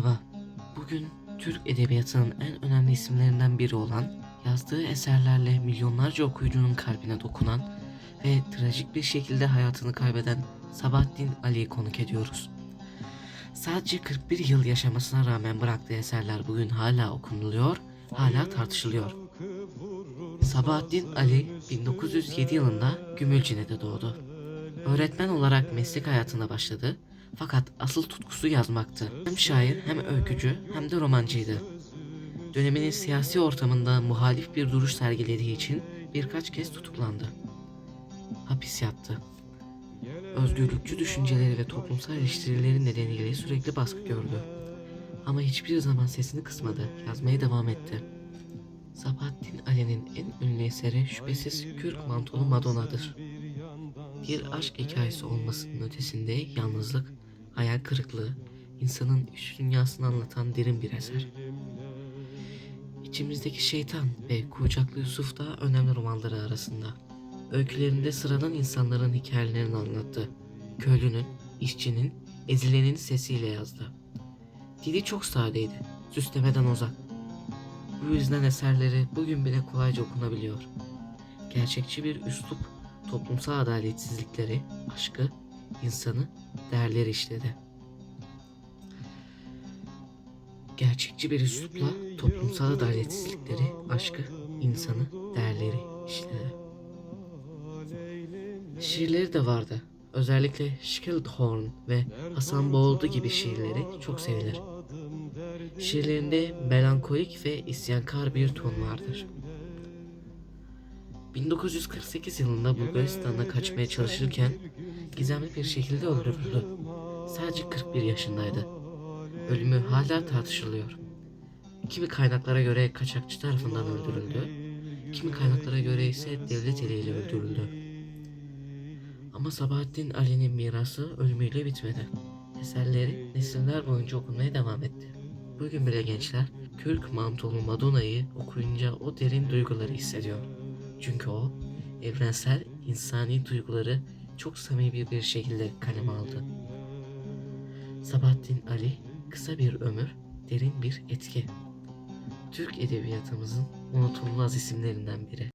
Merhaba. Bugün Türk edebiyatının en önemli isimlerinden biri olan, yazdığı eserlerle milyonlarca okuyucunun kalbine dokunan ve trajik bir şekilde hayatını kaybeden Sabahattin Ali'yi konuk ediyoruz. Sadece 41 yıl yaşamasına rağmen bıraktığı eserler bugün hala okunuluyor, hala tartışılıyor. Sabahattin Ali 1907 yılında Gümülcine'de doğdu. Öğretmen olarak meslek hayatına başladı fakat asıl tutkusu yazmaktı. Hem şair hem öykücü hem de romancıydı. Döneminin siyasi ortamında muhalif bir duruş sergilediği için birkaç kez tutuklandı. Hapis yattı. Özgürlükçü düşünceleri ve toplumsal eleştirileri nedeniyle sürekli baskı gördü. Ama hiçbir zaman sesini kısmadı, yazmaya devam etti. Sabahattin Ali'nin en ünlü eseri şüphesiz Kürk Mantolu Madonna'dır. Bir aşk hikayesi olmasının ötesinde yalnızlık, hayal kırıklığı, insanın iç dünyasını anlatan derin bir eser. İçimizdeki şeytan ve Kucaklı Yusuf da önemli romanları arasında. Öykülerinde sıradan insanların hikayelerini anlattı. Köylünün, işçinin, ezilenin sesiyle yazdı. Dili çok sadeydi, süslemeden uzak. Bu yüzden eserleri bugün bile kolayca okunabiliyor. Gerçekçi bir üslup, toplumsal adaletsizlikleri, aşkı, insanı, değerleri işledi. Gerçekçi bir üslupla toplumsal adaletsizlikleri, aşkı, insanı, değerleri işledi. Şiirleri de vardı. Özellikle Schildhorn ve Hasan Boğuldu gibi şiirleri çok sevilir. Şiirlerinde melankolik ve isyankar bir ton vardır. 1948 yılında Bulgaristan'a kaçmaya çalışırken gizemli bir şekilde öldürüldü. Sadece 41 yaşındaydı. Ölümü hala tartışılıyor. Kimi kaynaklara göre kaçakçı tarafından öldürüldü, kimi kaynaklara göre ise devlet eliyle öldürüldü. Ama Sabahattin Ali'nin mirası ölümüyle bitmedi. Eserleri nesiller boyunca okunmaya devam etti. Bugün bile gençler Kürk Mantolu Madonna'yı okuyunca o derin duyguları hissediyor. Çünkü o evrensel insani duyguları çok samimi bir şekilde kaleme aldı. Sabahattin Ali kısa bir ömür, derin bir etki. Türk edebiyatımızın unutulmaz isimlerinden biri.